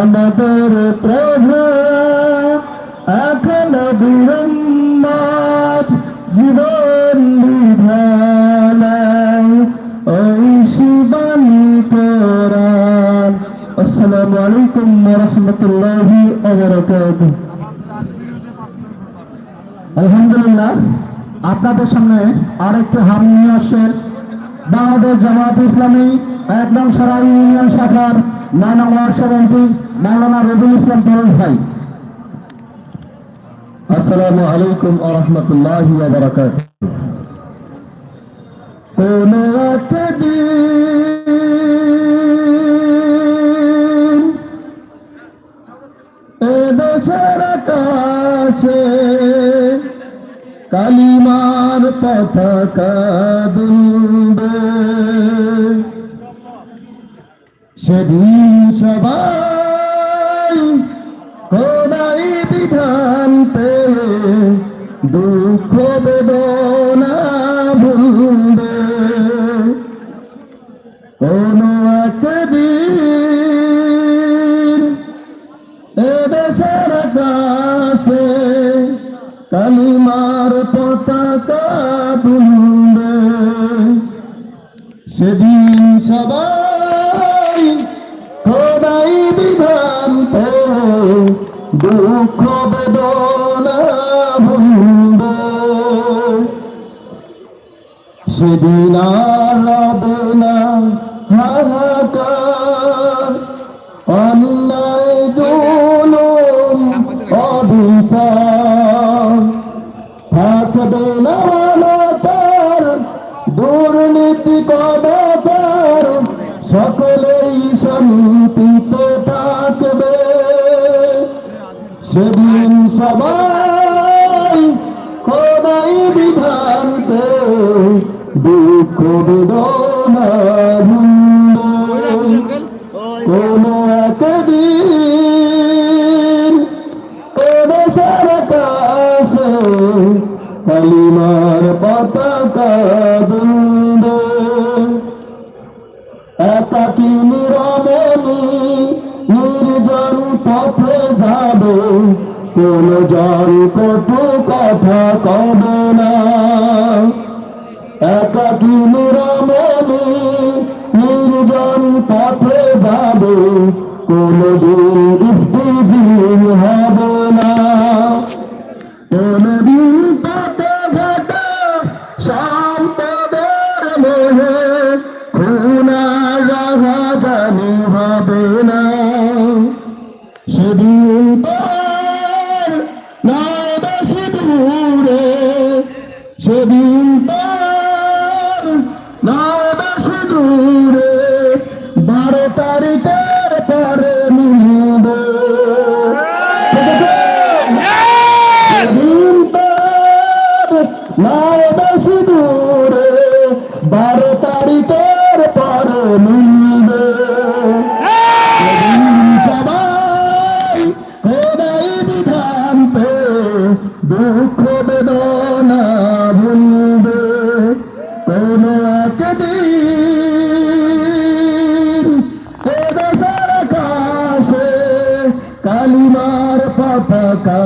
আমাদের প্রভু, এখন বিরম্মাত জীবন আপনাদের সামনে আরেকটি হাম নিয়ে আসছেন বাংলাদেশ জামাত ইসলামী, একদম সরাই ইউনিয়ন শাখার নয় নম্বর সভাপতি মাওলানা রবিউল ইসলাম তরুণ ভাই। আসসালামু আলাইকুম আ রহমতুল্লাহ বারাকাত কোন একদিন এ কালিমার পতাকা দুলবে। সেদিন সবাই কোনাই বিধান পেয়ে দুঃখ বেদনা ভুলবে। কোন একদিন এদেশের আকাশে কালিমার পতাকা তুলবে। সেদিন সবাই দুঃখ বেদনা ভুলবে। সেদিন আর রবে না হাহাকার। অন্যায় দুর্নীতি কদাচার। সকলেই সেদিন সবাই খোদাই বিধান দুঃখ বেদনা কোন একদিন এদেশের আকাশে কালিমার পতাকা দুলবে একাকি নিরমণি নির্জন পথে যাবে। কোন জন কটু কথা কবে না। একাকি নিরমণি নির্জন পথে যাবে, কোনদিন ইফতিজিল হবে না। কোনদিন পথে হবে না। সেদিন সেদিন তার দূরে বারো তারিখের পরে মিলবে। সেদিন তার নয় বেশি বারো তারিখে কালিমার পাতাকা